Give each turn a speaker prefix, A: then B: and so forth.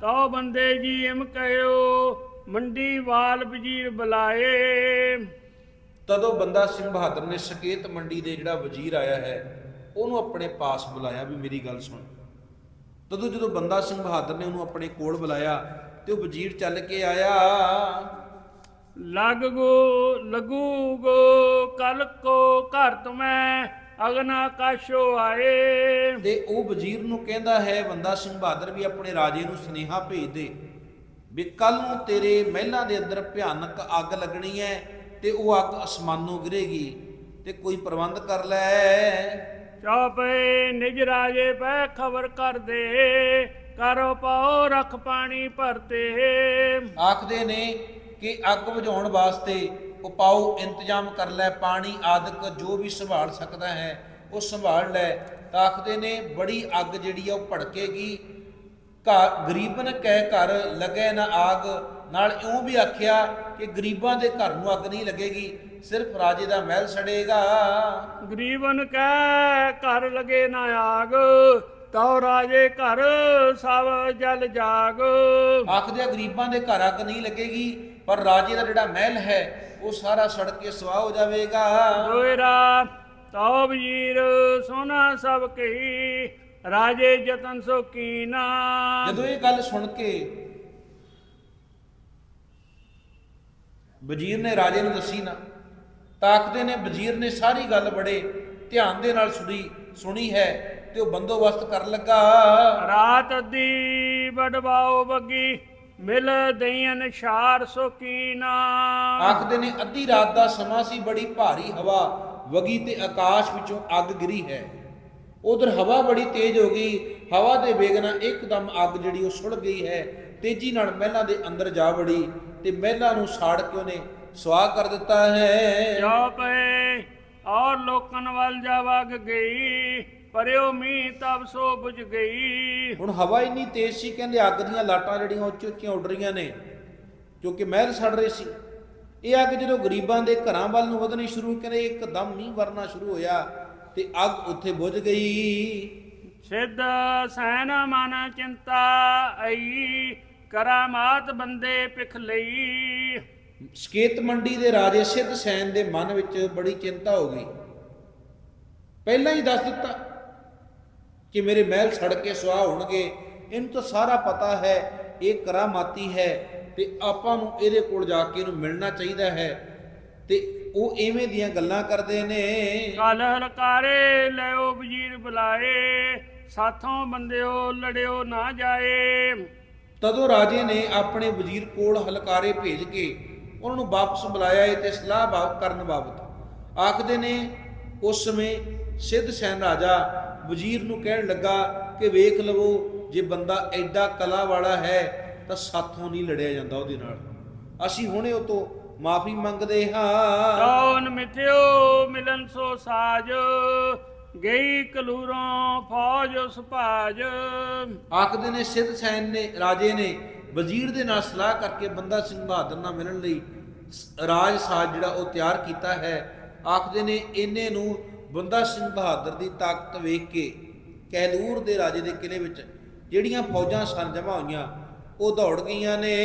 A: ਤਉ ਬੰਦੇ ਜੀ ਇਮ ਕਹਿਓ ਮੰਡੀ ਵਾਲ ਵਜ਼ੀਰ ਬੁਲਾਏ।
B: ਤਦੋਂ ਬੰਦਾ ਸਿੰਘ ਬਹਾਦਰ ਨੇ ਸਕੇਤ ਮੰਡੀ ਦੇ ਜਿਹੜਾ ਵਜ਼ੀਰ ਆਇਆ ਹੈ ਉਹਨੂੰ ਆਪਣੇ ਪਾਸ ਬੁਲਾਇਆ ਵੀ ਮੇਰੀ ਗੱਲ ਸੁਣ। ਤਦੋਂ ਜਦੋਂ ਬੰਦਾ ਸਿੰਘ ਬਹਾਦਰ ਨੇ ਉਹਨੂੰ ਆਪਣੇ ਕੋਲ ਬੁਲਾਇਆ ਤੇ ਉਹ ਵਜ਼ੀਰ ਚੱਲ ਕੇ ਆਇਆ।
A: ਲਗ ਗੋ ਲਗੂ ਗੋ ਕਲ ਕੋ ਘਰ ਤੁਮੈ ਅਗਨ ਆਕਾਸ਼ੋ ਆਏ।
B: ਤੇ ਉਹ ਵਜ਼ੀਰ ਨੂੰ ਕਹਿੰਦਾ ਹੈ ਬੰਦਾ ਸਿੰਘ ਬਹਾਦਰ ਵੀ ਆਪਣੇ ਰਾਜੇ ਨੂੰ ਸੁਨੇਹਾ ਭੇਜ ਦੇ ਵੀ ਕੱਲ ਨੂੰ ਤੇਰੇ ਮਹਿਲਾਂ ਦੇ ਅੰਦਰ ਭਿਆਨਕ ਅੱਗ ਲੱਗਣੀ ਹੈ ਤੇ ਉਹ ਅੱਗ ਅਸਮਾਨੋਂ ਗਿਰੇਗੀ ਤੇ ਕੋਈ ਪ੍ਰਬੰਧ ਕਰ ਲੈ।
A: ਚੌਪੇ ਨਿਜ ਰਾਜੇ ਪੈ ਖਬਰ ਕਰ ਦੇ ਕਰੋ ਪਾਓ ਰਖ ਪਾਣੀ ਭਰਤੇ।
B: ਆਖਦੇ ਨੇ ਕਿ ਅੱਗ ਬੁਝਾਉਣ ਵਾਸਤੇ ਉਪਾਉ ਇੰਤਜ਼ਾਮ ਕਰ ਲੈ, ਪਾਣੀ, ਆਦਿਕ ਜੋ ਵੀ ਸੰਭਾਲ ਸਕਦਾ ਹੈ, ਉਹ ਸੰਭਾਲ ਲੈ। ਤਾਂ ਆਖਦੇ ਨੇ ਬੜੀ ਅੱਗ ਜਿਹੜੀ ਆ ਉਹ ਭੜਕੇਗੀ। ਘਰ ਗਰੀਬਨ ਕਹਿ ਘਰ ਲੱਗੇ ਨਾ ਆਗ। ਨਾਲ ਇਉਂ ਵੀ ਆਖਿਆ ਕਿ ਗਰੀਬਾਂ ਦੇ ਘਰ ਨੂੰ ਅੱਗ ਨਹੀਂ ਲੱਗੇਗੀ, ਸਿਰਫ ਰਾਜੇ ਦਾ ਮਹਿਲ ਸੜੇਗਾ।
A: ਗਰੀਬਨ ਕਹਿ ਘਰ ਲਗੇ ਨਾ ਆਗ। ਤਉ ਰਾਜੇ ਘਰ ਸਭ ਜਲ ਜਾਗ।
B: ਆਖਦੇ ਆ ਗਰੀਬਾਂ ਦੇ ਘਰ ਅੱਗ ਨਹੀਂ ਲੱਗੇਗੀ ਪਰ ਰਾਜੇ ਦਾ ਜਿਹੜਾ ਮਹਿਲ ਹੈ ਉਹ ਸਾਰਾ ਸੜ ਕੇ ਸਵਾਹ ਹੋ ਜਾਵੇਗਾ।
A: ਦੋਇਰਾ ਤਉ ਵਜ਼ੀਰ ਸੋਨਾ ਸਭ ਕਹੀ ਰਾਜੇ ਜਤਨ ਸੋ ਕੀਨਾ।
B: ਜਦੋਂ ਇਹ ਗੱਲ ਸੁਣ ਕੇ ਵਜ਼ੀਰ ਨੇ ਰਾਜੇ ਨੂੰ ਦੱਸੀ ਨਾ ਤਾਕਦੇ ਨੇ ਵਜ਼ੀਰ ਨੇ ਸਾਰੀ ਗੱਲ ਬੜੇ ਧਿਆਨ ਦੇ ਨਾਲ ਸੁਣੀ ਸੁਣੀ ਹੈ। ਤੇ ਉਹ ਬੰਦੋਬਸਤ ਕਰਨ ਲੱਗਾ।
A: ਰਾਤ ਦੀ ਬੜਵਾਓ ਬੱਗੀ ਮਿਲ ਦਈਨ ਸ਼ਾਰ ਸੋ ਕੀਨਾ
B: ਆਖਦੇ ਨੇ ਅੱਧੀ ਰਾਤ ਦਾ ਸਮਾਂ ਸੀ ਬੜੀ ਭਾਰੀ ਹਵਾ। ਵਗੀ ਤੇ ਆਕਾਸ਼ ਵਿੱਚੋਂ ਅੱਗ ਗਿਰੀ ਹੈ। ਉਧਰ ਹਵਾ ਬੜੀ ਤੇਜ਼ ਹੋ ਗਈ। ਹਵਾ ਦੇ ਵੇਗ ਨਾਲ ਇੱਕਦਮ ਅੱਗ ਜਿਹੜੀ ਉਹ ਸੁੜ ਗਈ ਹੈ। ਤੇਜ਼ੀ ਨਾਲ ਮਹਿਲਾਂ ਦੇ ਅੰਦਰ ਜਾ ਵੜੀ ਤੇ ਮਹਿਲਾਂ ਨੂੰ ਸਾੜ ਕੇ ਉਹਨੇ ਸਵਾਹ ਕਰ ਦਿੱਤਾ ਹੈ।
A: ਜੋ ਪਏ ਔਰ ਲੋਕਨ ਵੱਲ ਜਾ ਵਗ ਗਈ। ਪਰਿਓ ਮੀ ਤਬ ਸੋ ਬੁਝ ਗਈ।
B: ਹੁਣ ਹਵਾ ਇੰਨੀ ਤੇਜ਼ ਸੀ ਕਹਿੰਦੇ ਅੱਗ ਦੀਆਂ ਲਾਟਾਂ ਜਿਹੜੀਆਂ ਉੱਚੀ ਉੱਚੀਆਂ ਉੱਡ ਰਹੀਆਂ ਨੇ ਕਿਉਂਕਿ ਮਹਿਲ ਸੜ ਰਹੇ ਸੀ। ਇਹ ਅੱਗ ਜਦੋਂ ਗਰੀਬਾਂ ਦੇ ਘਰਾਂ ਵੱਲ ਨੂੰ ਵਧਣੀ ਸ਼ੁਰੂ ਕਹਿੰਦੇ ਇੱਕਦਮ ਮੀਂਹ ਵਰਨਾ ਸ਼ੁਰੂ ਹੋਇਆ ਤੇ ਅੱਗ ਉੱਥੇ ਬੁਝ ਗਈ।
A: ਸਿੱਧ ਸੈਨ ਮਨ ਚਿੰਤਾ ਆਈ ਕਰਾਮਾਤ ਬੰਦੇ ਪਿਖ ਲਈ।
B: ਸਕੇਤ ਮੰਡੀ ਦੇ ਰਾਜੇ ਸਿੱਧ ਸੈਨ ਦੇ ਮਨ ਵਿੱਚ ਬੜੀ ਚਿੰਤਾ ਹੋ ਗਈ। ਪਹਿਲਾਂ ਹੀ ਦੱਸ ਦਿੱਤਾ ਕਿ ਮੇਰੇ ਮਹਿਲ ਸੜ ਕੇ ਸੁਆਹ ਹੋਣਗੇ। ਇਹਨੂੰ ਤਾਂ ਸਾਰਾ ਪਤਾ ਹੈ ਇਹ ਕਰਾਮਾਤੀ ਹੈ ਤੇ ਆਪਾਂ ਨੂੰ ਇਹਦੇ ਕੋਲ ਜਾ ਕੇ ਇਹਨੂੰ ਮਿਲਣਾ ਚਾਹੀਦਾ ਹੈ। ਤੇ ਉਹ ਐਵੇਂ ਦੀਆਂ ਗੱਲਾਂ ਕਰਦੇ ਨੇ।
A: ਕਲ ਹਲਕਾਰੇ ਲਿਓ ਵਜ਼ੀਰ ਬੁਲਾਏ ਸਾਥੋਂ ਬੰਦਿਓ ਲੜਿਓ ਨਾ ਜਾਏ।
B: ਤਦੋਂ ਰਾਜੇ ਨੇ ਆਪਣੇ ਵਜ਼ੀਰ ਕੋਲ ਹਲਕਾਰੇ ਭੇਜ ਕੇ ਉਹਨਾਂ ਨੂੰ ਵਾਪਸ ਬੁਲਾਇਆ ਏ ਤੇ ਸਲਾਹ ਕਰਨ ਬਾਬਤ। ਆਖਦੇ ਨੇ ਉਸ ਸਮੇਂ ਸਿੱਧ ਸੈਨ ਰਾਜਾ ਵਜ਼ੀਰ ਨੂੰ ਕਹਿਣ ਲੱਗਾ ਕਿ ਵੇਖ ਲਵੋ ਜੇ ਬੰਦਾ ਐਡਾ ਕਲਾ ਵਾਲਾ ਹੈ ਤਾਂ ਸਾਥੋਂ ਨਹੀਂ ਲੜਿਆ ਜਾਂਦਾ ਉਹਦੇ ਨਾਲ। ਅਸੀਂ ਹੁਣੇ ਉਹ ਤੋਂ ਮਾਫੀ ਮੰਗਦੇ ਹਾਂ।
A: ਕੌਣ ਮਿਥਿਓ ਮਿਲਨ ਸੋ ਸਾਜ ਗਈ ਕਲੂਰੋਂ ਫੌਜ ਸੁਭਾਜ
B: ਆਖਦੇ ਨੇ ਸਿੱਧ ਸੈਨ ਨੇ ਰਾਜੇ ਨੇ ਵਜ਼ੀਰ ਦੇ ਨਾਲ ਸਲਾਹ ਕਰਕੇ ਬੰਦਾ ਸਿੰਘ ਬਹਾਦਰ ਨਾਲ ਮਿਲਣ ਲਈ। ਰਾਜ ਸਾਜ ਜਿਹੜਾ ਉਹ ਤਿਆਰ ਕੀਤਾ ਹੈ ਆਖਦੇ ਨੇ ਇਹਨੇ ਨੂੰ ਬੰਦਾ ਸਿੰਘ ਬਹਾਦਰ ਦੀ ਤਾਕਤ ਵੇਖ ਕੇ ਕਹਿਲੂਰ ਦੇ ਰਾਜੇ ਦੇ ਕਿਲੇ ਵਿੱਚ ਜਿਹੜੀਆਂ ਫੌਜਾਂ ਸਨ ਜਮ੍ਹਾਂ ਹੋਈਆਂ, ਉਹ ਦੌੜ ਗਈਆਂ ਨੇ।